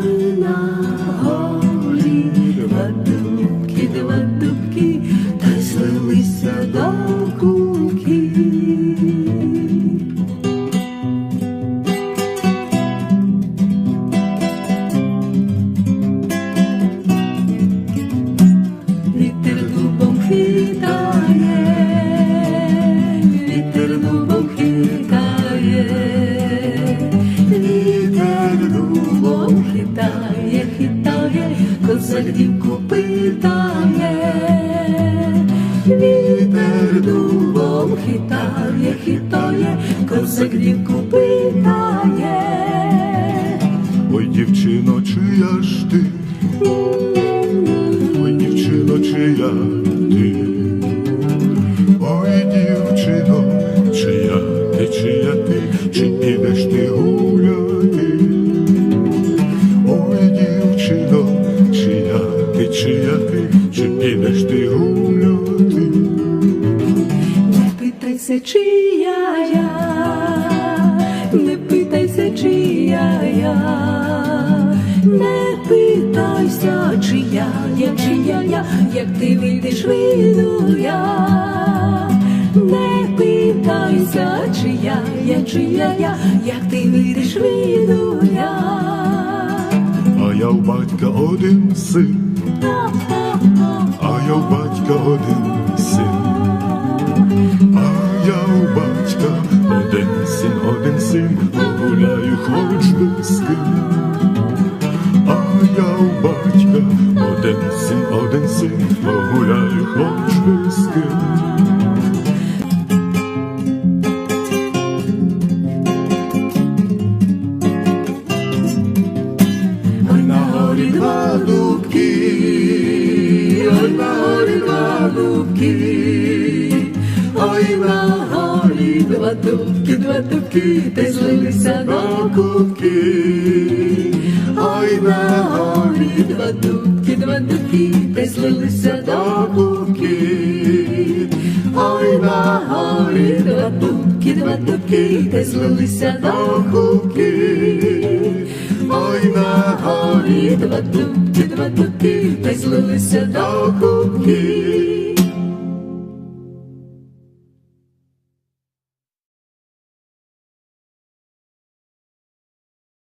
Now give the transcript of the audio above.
holding a holy, the dubki, the. Дубом хитає, хитає, козак дівку питає, вітер дубом хитає, хитає, козак дівку питає. Ой, дівчино, чия ж ти? Ой, дівчино, чия ти? Ой, дівчино, чия ти, чия ти, чи підеш ти гуляти? Ти, чия ти, чи підеш ти гуляти? Не питайся, чия я, не питайся, чия я, не питайся, чия я, чия я, як ти вийдеш, вийду я. Не питайся, чия я, чия я, як ти вийдеш, вийду я. Я у батька один син, а я у батька один син. А я у батька один син, один син, гуляю хоч би з ким. А я у батька один син, один син, гуляю хоч би з ким. Дубки, ой, на горі два дубки, два дубки, та злилися до кубки. Ой, на горі два дубки, два дубки, та злилися до кубки. Ой, на горі два дубки, два дубки, та злилися до кубки. Ой, на горі два дубки, два дубки, та й злилися до кубки.